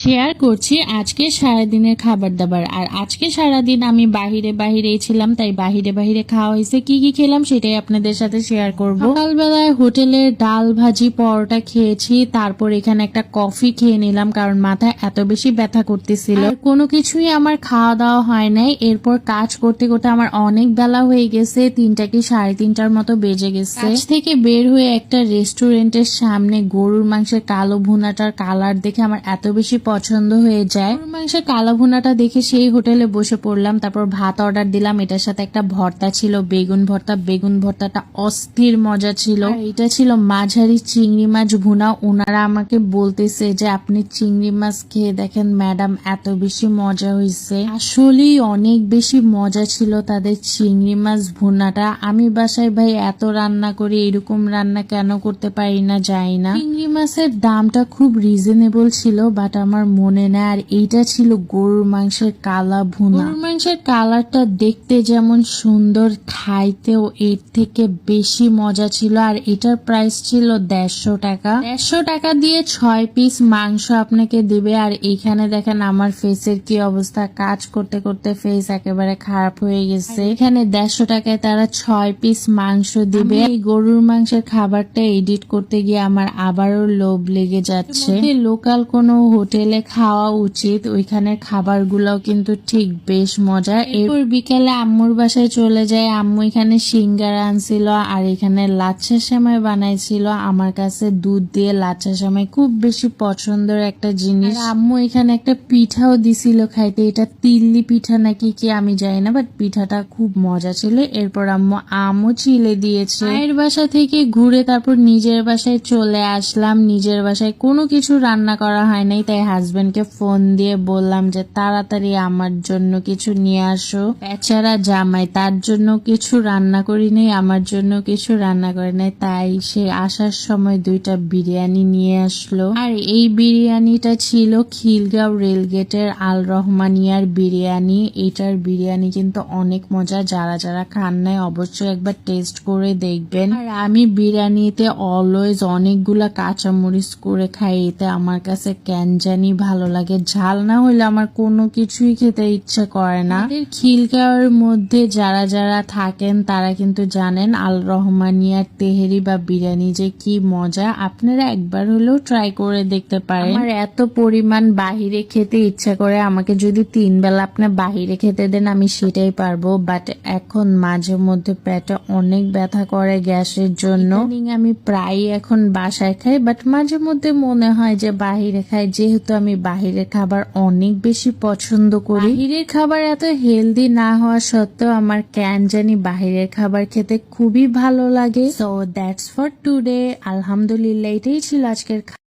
Share করছি আজকে সারাদিনের খাবার দাবার। আর আজকে সারাদিন আমি বাহিরে বাহিরেই ছিলাম, তাই বাহিরে বাহিরে খাওয়া হয়েছে। কি কি খেলাম সেটাই আপনাদের সাথে শেয়ার করব। সকালবেলায় হোটেলে ডাল ভাজি, পরোটা খেয়েছি, তারপর এখানে একটা কফি খেয়ে নিলাম, কারণ মাথায় এত বেশি ব্যথা করতেছিল। কোনো কিছুই আমার খাওয়া দাওয়া হয় নাই। এরপর কাজ করতে করতে আমার অনেক বেলা হয়ে গেছে, তিনটা কি সাড়ে তিনটার মতো বেজে গেছে। থেকে বের হয়ে একটা রেস্টুরেন্টের সামনে গরুর মাংসের কালো ভুনাটার কালার দেখে আমার এত বেশি পছন্দ হয়ে যায়। মাংসের কালো ভুনাটা দেখে সেই হোটেলে বসে পড়লাম, তারপর ভাত অর্ডার দিলাম। এটার সাথে একটা ভর্তা ছিল, বেগুন ভর্তা। বেগুন ভর্তাটা অস্থির মজা ছিল। এটা ছিল মাঝারি চিংড়ি মাছ ভুনা। ওনারা আমাকে বলতেছে যে, আপনি চিংড়ি মাছ খেয়ে দেখেন, ম্যাডাম, এত বেশি মজা হয়েছে আসলেই অনেক বেশি মজা ছিল তাদের চিংড়ি মাছ ভুনাটা। আমি বাসায়, ভাই, এত রান্না করি, এরকম রান্না কেন করতে পারি না? যাই না। চিংড়ি মাছের দামটা খুব রিজনেবল ছিল বাট আমার মনে নেই। আর এইটা ছিল গরুর মাংসের কালা ভুনা। গরুর মাংসের কালারটা দেখতে যেমন সুন্দর খাইতেও এর থেকে বেশি মজা ছিল। আর এটার প্রাইস ছিল দেড়শো টাকা। দেড়শো টাকা দিয়ে ছয় পিস মাংস আপনাকে দিবে। আর এখানে দেখেন আমার ফেসের কি অবস্থা। কাজ করতে করতে ফেস একেবারে খারাপ হয়ে গেছে। এখানে দেড়শো টাকায় তারা ছয় পিস মাংস দিবে। এই গরুর মাংসের খাবারটা এডিট করতে গিয়ে আমার আবারও লোভ লেগে যাচ্ছে। লোকাল কোনো হোটেলে খাওয়া উচিত। ওইখানের খাবারগুলোও কিন্তু ঠিক বেশ মজা। এরপর বিকেলে আম্মুর বাসায় চলে যায়। আম্মু এখানে সিঙ্গারা আনছিল আর এখানে লাচ্ছা সেমাই বানাইছিল। আমার কাছে দুধ দিয়ে লাচ্ছা সেমাই খুব বেশি পছন্দের একটা জিনিস। আম্মু এখানে একটা পিঠাও দিছিল খাইতে। এটা তিল্লি পিঠা নাকি কি আমি জানি না বাট পিঠাটা খুব মজা ছিল। এরপর আম্মু আমও চিলে দিয়েছে। মায়ের বাসা থেকে ঘুরে তারপর নিজের বাসায় চলে আসলাম। নিজের বাসায় কোনো কিছু রান্না করা হয় নাই, তাই হাজবেন্ডকে ফোন দিয়ে বললাম যে, তাড়াতাড়ি আমার জন্য কিছু নিয়ে আসো। বেচারা জামাই তার জন্য কিছু রান্না করি নাই, আমার জন্য কিছু রান্না করে নাই। তাই সে আসার সময় দুইটা বিরিয়ানি নিয়ে আসলো। আর এই বিরিয়ানিটা ছিল খিলগাঁও রেলগেটের আল রহমানিয়ার বিরিয়ানি। এটার বিরিয়ানি কিন্তু অনেক মজা। যারা যারা খান নাই, অবশ্যই একবার টেস্ট করে দেখবেন। আর আমি বিরিয়ানিতে অলওয়েজ অনেকগুলা কাঁচামরিচ করে খাই। এতে আমার কাছে কেন জানি ভালো লাগে, ঝাল না হলে আমার কোনো কিছুই খেতে ইচ্ছা করে না। এদের মধ্যে যারা যারা থাকেন, তারা কিন্তু জানেন আল রহমানিয়ার তেহেরি বা বিরিয়ানি যে কি মজা। আপনারা একবার হলেও ট্রাই করে দেখতে পারেন। আমার এত পরিমাণ বাহিরে খেতে ইচ্ছা করে, আমাকে যদি তিন বেলা আপনার বাহিরে খেতে দেন, আমি সেটাই পারব। বাট এখন মাঝে মধ্যে পেটে অনেক ব্যথা করে গ্যাসের জন্য। আমি প্রায় এখন বাসায় খাই বাট মাঝে মধ্যে মনে হয় যে বাহিরে খাই, যেহেতু আমি বাহিরের খাবার অনেক বেশি পছন্দ করি। বাহিরের খাবার এত হেলদি না হওয়া সত্ত্বেও আমার ক্যান জানি বাহিরের খাবার খেতে খুবই ভালো লাগে। সো দ্যাটস ফর টুডে আলহামদুলিল্লাহ, এটাই ছিল আজকের